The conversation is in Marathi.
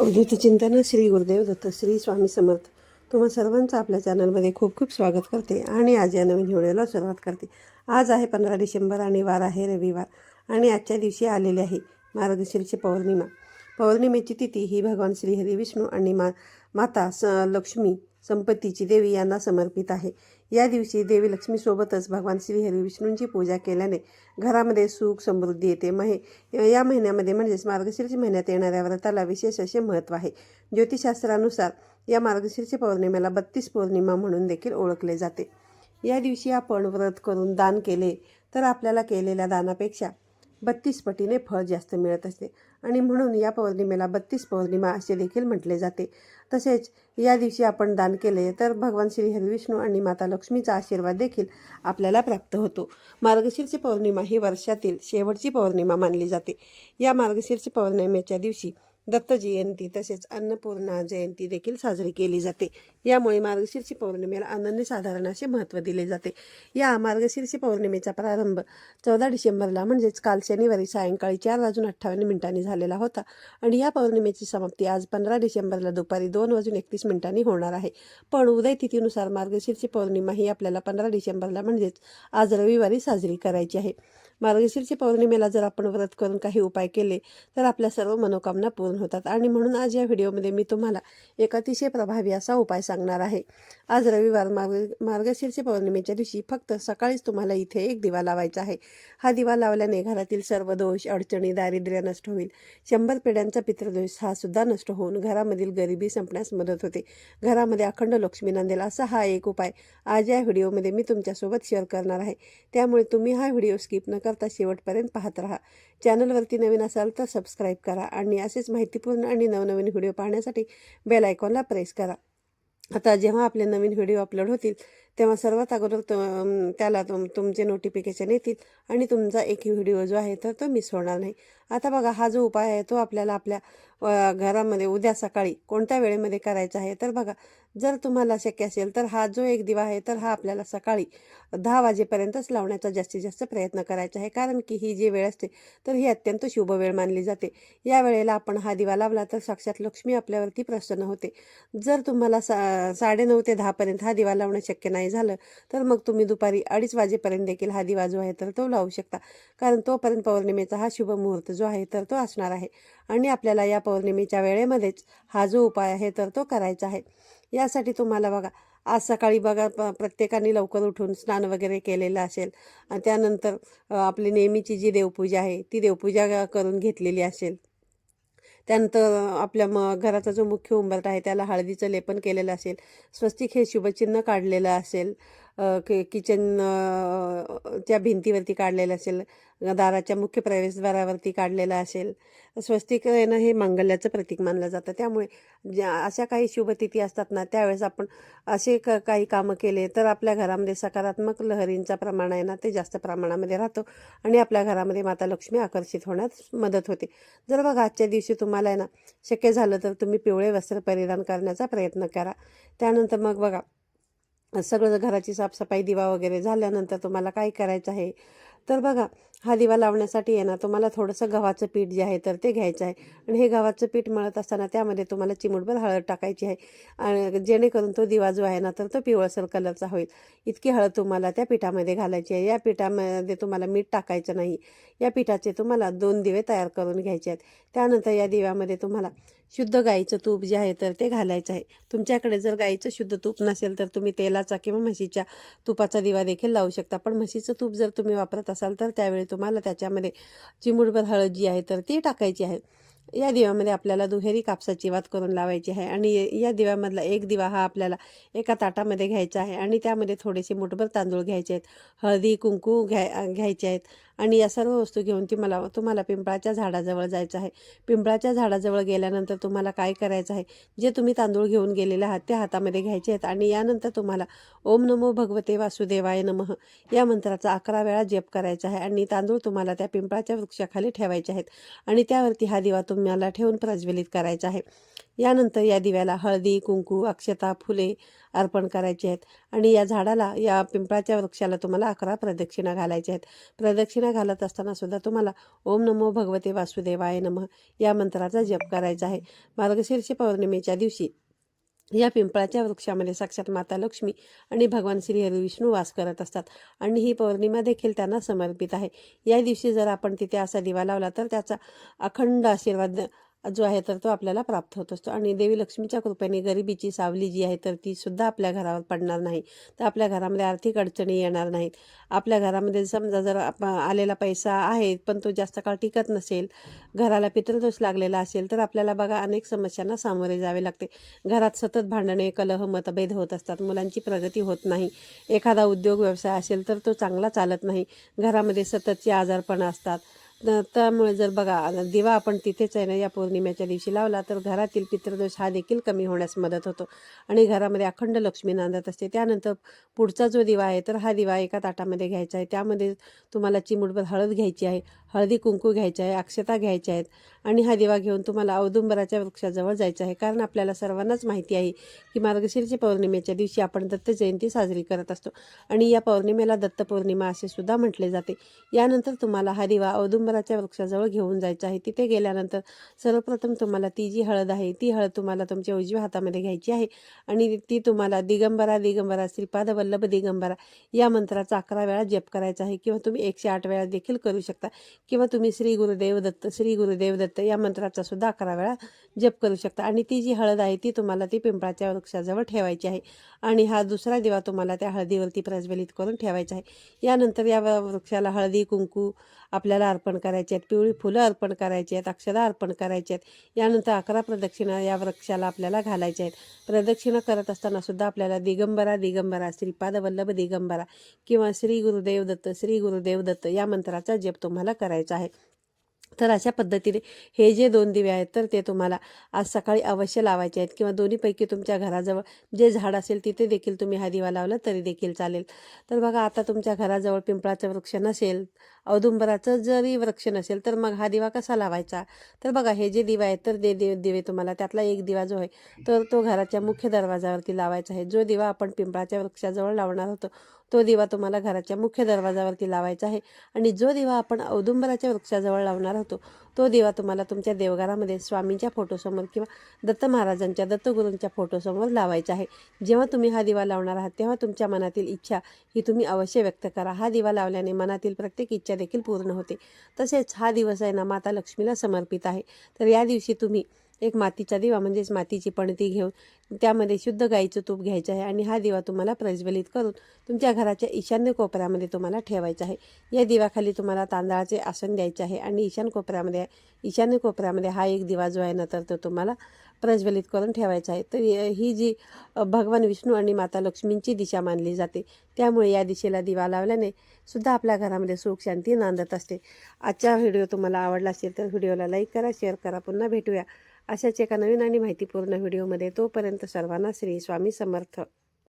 अवधूत चिंतन श्री गुरुदेव दत्त श्री स्वामी समर्थ. तुम्हा सर्वांचं आपल्या चॅनलमध्ये खूप खूप स्वागत करते आणि आज या नवीन व्हिडिओला सुरुवात करते. आज आहे पंधरा डिसेंबर आणि वार आहे रविवार आणि आजच्या दिवशी आलेली आहे मार्गशीर्ष पौर्णिमा. पौर्णिमेची तिथी ही भगवान श्री हरी विष्णू आणि मा माता स लक्ष्मी संपत्तीची देवी यांना समर्पित आहे. या दिवशी देवी लक्ष्मीसोबतच भगवान श्रीहरी विष्णूंची पूजा केल्याने घरामध्ये सुख समृद्धी येते. महे या महिन्यामध्ये म्हणजेच मार्गशीर्ष महिन्यात येणाऱ्या व्रताला विशेष असे महत्त्व आहे. ज्योतिषशास्त्रानुसार या मार्गशीर्ष पौर्णिमेला बत्तीस पौर्णिमा म्हणून देखील ओळखले जाते. या दिवशी आपण व्रत करून दान केले तर आपल्याला केलेल्या दानापेक्षा बत्तीस पटीने फळ जास्त मिळत असते. आणि म्हणून या पौर्णिमेला बत्तीस पौर्णिमा असे देखील म्हटले जाते. तसेच या दिवशी आपण दान केले तर भगवान श्री हरिविष्णू आणि माता लक्ष्मीचा आशीर्वाद देखील आपल्याला प्राप्त होतो. मार्गशीर्ष पौर्णिमा ही वर्षातील शेवटची पौर्णिमा मानली जाते. या मार्गशीर्ष पौर्णिमेच्या दिवशी दत्त जयंती तसेच अन्नपूर्णा जयंती देखील साजरी केली जाते. यामुळे मार्गशीर्ष पौर्णिमेला अनन्यसाधारण असे महत्त्व दिले जाते. या मार्गशीर्ष पौर्णिमेचा प्रारंभ चौदा डिसेंबरला म्हणजेच काल शनिवारी सायंकाळी चार वाजून अठ्ठावन्न मिनिटांनी झालेला होता. आणि या पौर्णिमेची समाप्ती आज पंधरा डिसेंबरला दुपारी दोन वाजून एकतीस मिनिटांनी होणार आहे. पण उदय तिथीनुसार मार्गशीर्ष पौर्णिमा ही आपल्याला पंधरा डिसेंबरला म्हणजेच आज रविवारी साजरी करायची आहे. मार्गशीर्ष पौर्णिमेला जर आपण व्रत करून काही उपाय केले तर आपल्या सर्व मनोकामना पूर्ण होतात. आणि म्हणून आज या व्हिडिओमध्ये मी तुम्हाला एक अतिशय प्रभावी असा उपाय सांगणार आहे. आज रविवार मार्ग मार्गशीर्ष पौर्णिमेच्या दिवशी फक्त सकाळीच तुम्हाला इथे एक दिवा लावायचा आहे. हा दिवा लावल्याने घरातील सर्व दोष अडचणी दारिद्र्य नष्ट होईल. शंभर पिढ्यांचा पितृदोष हा सुद्धा नष्ट होऊन घरामधील गरिबी संपण्यास मदत होते. घरामध्ये अखंड लक्ष्मी नांदेल असा हा एक उपाय आज या व्हिडिओमध्ये मी तुमच्यासोबत शेअर करणार आहे. त्यामुळे तुम्ही हा व्हिडिओ स्किप न करता शेवटपर्यंत पाहत राहा. चॅनलवरती नवीन असाल तर सबस्क्राईब करा आणि असेच माहितीपूर्ण आणि नवनवीन व्हिडिओ पाहण्यासाठी बेल आयकॉनला प्रेस करा. आता जेव्हा आपले नवीन व्हिडिओ अपलोड होतील तेव्हा सर्वात अगोदर तो त्याला तुम तुमचे नोटिफिकेशन येतील आणि तुमचा एक व्हिडिओ जो आहे तर तो मिस होणार नाही. आता बघा हा जो उपाय आहे तो आपल्याला आपल्या घरामध्ये उद्या सकाळी कोणत्या वेळेमध्ये करायचा आहे? तर बघा जर तुम्हाला शक्य असेल तर हा जो एक दिवा आहे तर हा आपल्याला सकाळी दहा वाजेपर्यंतच लावण्याचा जास्तीत जास्त प्रयत्न करायचा आहे. कारण की ही जी वेळ असते तर ही अत्यंत शुभ वेळ मानली जाते. या वेळेला आपण हा दिवा लावला तर साक्षात लक्ष्मी आपल्यावरती प्रसन्न होते. जर तुम्हाला सा साडेनऊ ते दहापर्यंत हा दिवा लावणं शक्य नाही नाही झालं तर मग तुम्ही दुपारी अडीच वाजेपर्यंत देखील हा दिवा जो आहे तर तो लावू शकता. कारण तोपर्यंत पौर्णिमेचा हा शुभ मुहूर्त जो आहे तर तो असणार आहे. आणि आपल्याला या पौर्णिमेच्या वेळेमध्येच हा जो उपाय आहे तर तो करायचा आहे. यासाठी तुम्हाला बघा आज सकाळी बघा प्रत्येकाने लवकर उठून स्नान वगैरे केलेलं असेल आणि त्यानंतर आपली नेहमीची जी देवपूजा आहे ती देवपूजा करून घेतलेली असेल. त्यानंतर आपल्या म घराचा जो मुख्य उंबरठा आहे त्याला हळदीचं लेपन केलेलं असेल स्वस्तिक हे शुभचिन्ह काढलेलं असेल कि किचन च्या भिंतीवरती काढलेलं असेल दाराच्या मुख्य प्रवेशद्वारावरती काढलेलं असेल स्वस्तिक येणं हे मंगल्याचं प्रतीक मानलं जातं. त्यामुळे ज्या अशा काही शुभतिथी असतात ना त्यावेळेस आपण असे क काही कामं केले तर आपल्या घरामध्ये सकारात्मक लहरींचा प्रमाण आहे ना ते जास्त प्रमाणामध्ये राहतो आणि आपल्या घरामध्ये माता लक्ष्मी आकर्षित होण्यास मदत होते. जर बघा आजच्या दिवशी तुम्हाला आहे ना शक्य झालं तर तुम्ही पिवळे वस्त्र परिधान करण्याचा प्रयत्न करा. त्यानंतर मग बघा सगळं घराची साफसफाई दिवा वगैरे झाल्यानंतर तुम्हाला काय करायचं आहे? तर बघा हा दिवा लावण्यासाठी आहे ना तुम्हाला थोडंसं गव्हाचं पीठ जे आहे तर ते घ्यायचं आहे. आणि हे गव्हाचं पीठ मळत असताना त्यामध्ये तुम्हाला चिमूटभर हळद टाकायची आहे. आणि जेणेकरून तो दिवा जो आहे ना तर तो पिवळसर कलरचा होईल. इतकी हळद तुम्हाला त्या पिठामध्ये घालायची आहे. या पिठामध्ये तुम्हाला मीठ टाकायचं नाही. या पिठाचे तुम्हाला दोन दिवे तयार करून घ्यायचे आहेत. त्यानंतर या दिव्यामध्ये तुम्हाला शुद्ध गाईचं तूप जे आहे तर ते घालायचं आहे. तुमच्याकडे जर गाईचं शुद्ध तूप नसेल तर तुम्ही तेलाचा किंवा म्हशीच्या तुपाचा दिवा देखील लावू शकता. पण म्हशीचं तूप जर तुम्ही वापरत असाल तर त्यावेळी तुम्हाला त्याच्यामध्ये चिमूटभर हळद जी आहे तर ती टाकायची आहे. या दिव्यामध्ये आपल्याला दुहेरी कापसाची वात करून लावायची आहे आणि या दिव्यामधला एक दिवा हा आपल्याला एका ताटामध्ये घ्यायचा आहे आणि त्यामध्ये थोडेसे मुठभर तांदूळ घ्यायचे आहेत हळदी कुंकू घ्याय घ्यायचे आहेत आणि या सर्व वस्तू घेऊन ती मला तुम्हाला पिंपळाच्या झाडाजवळ जायचं आहे. पिंपळाच्या झाडाजवळ गेल्यानंतर तुम्हाला काय करायचं आहे? जे तुम्ही तांदूळ घेऊन गेलेले आहात ते हातामध्ये घ्यायचे आहेत आणि यानंतर तुम्हाला ओम नमो भगवते वासुदेवाय नमः या मंत्राचा अकरा वेळा जप करायचा आहे आणि तांदूळ तुम्हाला त्या पिंपळाच्या वृक्षाखाली ठेवायचे आहेत आणि त्यावरती हा दिवा तुम्ही रम्याला ठेवून प्रज्वलित करायचं आहे. यानंतर या दिव्याला हळदी कुंकू अक्षता फुले अर्पण करायची आहेत. आणि या झाडाला या पिंपळाच्या वृक्षाला तुम्हाला अकरा प्रदक्षिणा घालायच्या आहेत. प्रदक्षिणा घालत असताना सुद्धा तुम्हाला ओम नमो भगवते वासुदेवाय नमः या मंत्राचा जप करायचा आहे. मार्गशीर्ष पौर्णिमेच्या दिवशी या पिंपळाच्या वृक्षामध्ये साक्षात माता लक्ष्मी आणि भगवान श्री विष्णू वास करत असतात आणि ही पौर्णिमा देखील त्यांना समर्पित आहे. या दिवशी जर आपण तिथे असा दिवा लावला तर त्याचा अखंड आशीर्वाद जो आहे तर तो आपल्याला प्राप्त होत असतो. आणि देवी लक्ष्मीच्या कृपेने गरिबीची सावली जी आहे तर ती सुद्धा आपल्या घरावर पडणार नाही. तर आपल्या घरामध्ये आर्थिक अडचणी येणार नाहीत. आपल्या घरामध्ये समजा जर आप आलेला पैसा आहे पण तो जास्त काळ टिकत नसेल घराला पितृदोष लागलेला असेल तर आपल्याला बघा अनेक समस्यांना सामोरे जावे लागते. घरात सतत भांडणे कलह मतभेद होत असतात. मुलांची प्रगती होत नाही. एखादा उद्योग व्यवसाय असेल तर तो चांगला चालत नाही. घरामध्ये सततचे आजारपण असतात. त्यामुळे जर बघा दिवा आपण तिथेच आहे ना या पौर्णिमेच्या दिवशी लावला तर घरातील पितृदोष हा देखील कमी होण्यास मदत होतो. आणि घरामध्ये अखंड लक्ष्मी नांदत असते. त्यानंतर पुढचा जो दिवा आहे तर हा दिवा एका ताटामध्ये घ्यायचा आहे. त्यामध्ये तुम्हाला चिमुटभर हळद घ्यायची आहे. हळदी कुंकू घ्यायचे आहे. अक्षता घ्यायच्या आहेत. आणि हा दिवा घेऊन तुम्हाला औदुंबराच्या वृक्षाजवळ जायचं आहे. कारण आपल्याला सर्वांनाच माहिती आहे की मार्गशीर्ष पौर्णिमेच्या दिवशी आपण दत्त जयंती साजरी करत असतो. आणि या पौर्णिमेला दत्त पौर्णिमा असे सुद्धा म्हटले जाते. यानंतर तुम्हाला हा दिवा औदुंबराच्या वृक्षाजवळ घेऊन जायचा आहे. तिथे गेल्यानंतर सर्वप्रथम तुम्हाला ती जी हळद आहे ती हळद तुम्हाला तुमच्या उजव्या हातामध्ये घ्यायची आहे. आणि ती तुम्हाला दिगंबरा दिगंबरा श्रीपाद वल्लभ दिगंबरा या मंत्राचा अकरा वेळा जप करायचा आहे. किंवा तुम्ही एकशे आठ वेळा देखील करू शकता. किंवा तुम्ही श्री गुरुदेव दत्त श्री गुरुदेव दत्त या मंत्राचा सुद्धा अकरा वेळा जप करू शकता. आणि ती जी हळद आहे ती तुम्हाला ती पिंपळाच्या वृक्षाजवळ ठेवायची आहे. आणि हा दुसरा दिवा तुम्हाला त्या हळदीवरती प्रज्वलित करून ठेवायचा आहे. यानंतर या वृक्षाला हळदी कुंकू आपल्याला अर्पण करायचे आहेत. पिवळी फुलं अर्पण करायची आहेत. अक्षदा अर्पण करायची आहेत. यानंतर अकरा प्रदक्षिणा या वृक्षाला आपल्याला घालायच्या आहेत. प्रदक्षिणा करत असताना सुद्धा आपल्याला दिगंबरा दिगंबरा श्रीपाद वल्लभ दिगंबरा किंवा श्री गुरुदेव दत्त श्री गुरुदेव दत्त या मंत्राचा जप तुम्हाला करायचा आहे. तर अशा पद्धतीने हे जे दोन दिवे आहेत तर ते तुम्हाला आज सकाळी अवश्य लावायचे आहेत किंवा दोन्हीपैकी तुमच्या घराजवळ जे झाड असेल तिथे देखील तुम्ही हा दिवा लावला तरी देखील चालेल. तर बघा आता तुमच्या घराजवळ पिंपळाचं वृक्ष नसेल औदुंबराचं जरी वृक्ष नसेल तर मग हा दिवा कसा लावायचा? तर बघा हे जे दिवा आहेत तर ते दे दिवे तुम्हाला त्यातला एक दिवा जो आहे तर तो घराच्या मुख्य दरवाजावरती लावायचा आहे. जो दिवा आपण पिंपळाच्या वृक्षाजवळ लावणार होतो तो दिवा तुम्हाला घराच्या मुख्य दरवाजावरती लावायचा आहे. आणि जो दिवा आपण औदुंबराच्या वृक्षाजवळ लावणार होतो तो दिवा तुम्हाला तुमच्या देवघरामध्ये स्वामींच्या फोटोसमोर किंवा दत्त महाराजांच्या दत्तगुरूंच्या फोटोसमोर लावायचा आहे. जेव्हा तुम्ही हा दिवा लावणार आहात तेव्हा तुमच्या मनातील इच्छा ही तुम्ही अवश्य व्यक्त करा. हा दिवा लावल्याने मनातील प्रत्येक इच्छा देखील पूर्ण होते. तसेच हा दिवस आहे ना माता लक्ष्मीला समर्पित आहे. तर या दिवशी तुम्ही एक मातीचा दिवा म्हणजेच मातीची पणती घेऊन त्यामध्ये शुद्ध गाईचं तूप घ्यायचं आहे आणि हा दिवा तुम्हाला प्रज्वलित करून तुमच्या घराच्या ईशान्य कोपऱ्यामध्ये तुम्हाला ठेवायचा आहे. या दिव्याखाली तुम्हाला तांदळाचे आसन द्यायचे आहे आणि ईशान कोपऱ्यामध्ये ईशान्य कोपऱ्यामध्ये हा एक दिवा जो आहे ना तर तो तुम्हाला प्रज्वलित करून ठेवायचा आहे. तर ही जी भगवान विष्णू आणि माता लक्ष्मींची दिशा मानली जाते त्यामुळे या दिशेला दिवा लावल्याने सुद्धा आपल्या घरामध्ये सुख शांती नांदत असते. आजचा व्हिडिओ तुम्हाला आवडला असेल तर व्हिडिओला लाईक करा शेअर करा. पुन्हा भेटूया. अशाच एका नवीन आणि माहितीपूर्ण व्हिडिओमध्ये तोपर्यंत सर्वांना श्री स्वामी समर्थ.